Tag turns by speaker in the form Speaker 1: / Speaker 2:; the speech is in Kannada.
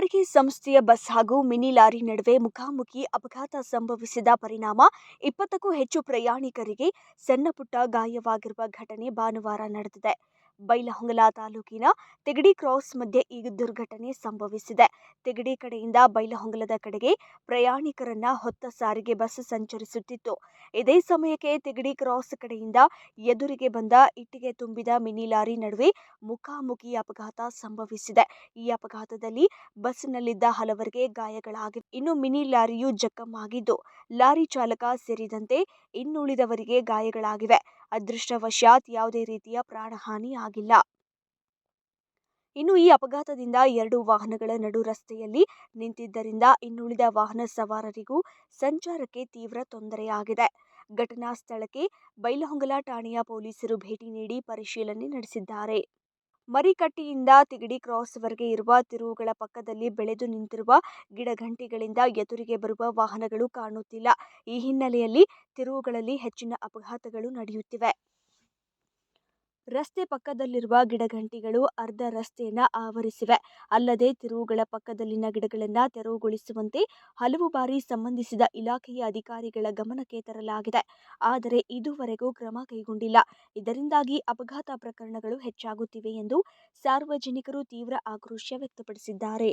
Speaker 1: ಸಾರಿಗೆ ಸಂಸ್ಥೆಯ ಬಸ್ ಹಾಗೂ ಮಿನಿ ಲಾರಿ ನಡುವೆ ಮುಖಾಮುಖಿ ಅಪಘಾತ ಸಂಭವಿಸಿದ ಪರಿಣಾಮ ಇಪ್ಪತ್ತಕ್ಕೂ ಹೆಚ್ಚು ಪ್ರಯಾಣಿಕರಿಗೆ ಸಣ್ಣಪುಟ್ಟ ಗಾಯವಾಗಿರುವ ಘಟನೆ ಭಾನುವಾರ ನಡೆದಿದೆ. ಬೈಲಹೊಂಗಲ ತಾಲೂಕಿನ ತೆಗಡಿ ಕ್ರಾಸ್ ಮಧ್ಯೆ ಈ ದುರ್ಘಟನೆ ಸಂಭವಿಸಿದೆ. ತೆಗಡಿ ಕಡೆಯಿಂದ ಬೈಲಹೊಂಗಲದ ಕಡೆಗೆ ಪ್ರಯಾಣಿಕರನ್ನ ಹೊತ್ತ ಸಾರಿಗೆ ಬಸ್ ಸಂಚರಿಸುತ್ತಿತ್ತು. ಇದೇ ಸಮಯಕ್ಕೆ ತೆಗಡಿ ಕ್ರಾಸ್ ಕಡೆಯಿಂದ ಎದುರಿಗೆ ಬಂದ ಇಟ್ಟಿಗೆ ತುಂಬಿದ ಮಿನಿ ಲಾರಿ ನಡುವೆ ಮುಖಾಮುಖಿ ಅಪಘಾತ ಸಂಭವಿಸಿದೆ. ಈ ಅಪಘಾತದಲ್ಲಿ ಬಸ್ನಲ್ಲಿದ್ದ ಹಲವರಿಗೆ ಗಾಯಗಳಾಗಿವೆ. ಇನ್ನು ಮಿನಿ ಲಾರಿಯು ಜಖಂ ಆಗಿದ್ದು, ಲಾರಿ ಚಾಲಕ ಸೇರಿದಂತೆ ಇನ್ನುಳಿದವರಿಗೆ ಗಾಯಗಳಾಗಿವೆ. ಅದೃಷ್ಟವಶಾತ್ ಯಾವುದೇ ರೀತಿಯ ಪ್ರಾಣಹಾನಿ ಆಗಿಲ್ಲ. ಇನ್ನು ಈ ಅಪಘಾತದಿಂದ ಎರಡು ವಾಹನಗಳ ನಡು ರಸ್ತೆಯಲ್ಲಿ ನಿಂತಿದ್ದರಿಂದ ಇನ್ನುಳಿದ ವಾಹನ ಸವಾರರಿಗೂ ಸಂಚಾರಕ್ಕೆ ತೀವ್ರ ತೊಂದರೆಯಾಗಿದೆ. ಘಟನಾ ಸ್ಥಳಕ್ಕೆ ಬೈಲಹೊಂಗಲ ಠಾಣೆಯ ಪೊಲೀಸರು ಭೇಟಿ ನೀಡಿ ಪರಿಶೀಲನೆ ನಡೆಸಿದ್ದಾರೆ. ಮರಿಕಟ್ಟಿಯಿಂದ ತಿಗಡಿ ಕ್ರಾಸ್ವರೆಗೆ ಇರುವ ತಿರುವುಗಳ ಪಕ್ಕದಲ್ಲಿ ಬೆಳೆದು ನಿಂತಿರುವ ಗಿಡಗಂಟಿಗಳಿಂದ ಎದುರಿಗೆ ಬರುವ ವಾಹನಗಳು ಕಾಣುತ್ತಿಲ್ಲ. ಈ ಹಿನ್ನೆಲೆಯಲ್ಲಿ ತಿರುವುಗಳಲ್ಲಿ ಹೆಚ್ಚಿನ ಅಪಘಾತಗಳು ನಡೆಯುತ್ತಿವೆ. ರಸ್ತೆ ಪಕ್ಕದಲ್ಲಿರುವ ಗಿಡಗಂಟಿಗಳು ಅರ್ಧ ರಸ್ತೆಯನ್ನ ಆವರಿಸಿವೆ. ಅಲ್ಲದೆ ತಿರುವುಗಳ ಪಕ್ಕದಲ್ಲಿನ ಗಿಡಗಳನ್ನು ತೆರವುಗೊಳಿಸುವಂತೆ ಹಲವು ಬಾರಿ ಸಂಬಂಧಿಸಿದ ಇಲಾಖೆಯ ಅಧಿಕಾರಿಗಳ ಗಮನಕ್ಕೆ ತರಲಾಗಿದೆ. ಆದರೆ ಇದುವರೆಗೂ ಕ್ರಮ ಕೈಗೊಂಡಿಲ್ಲ. ಇದರಿಂದಾಗಿ ಅಪಘಾತ ಪ್ರಕರಣಗಳು ಹೆಚ್ಚಾಗುತ್ತಿವೆ ಎಂದು ಸಾರ್ವಜನಿಕರು ತೀವ್ರ ಆಕ್ರೋಶ ವ್ಯಕ್ತಪಡಿಸಿದ್ದಾರೆ.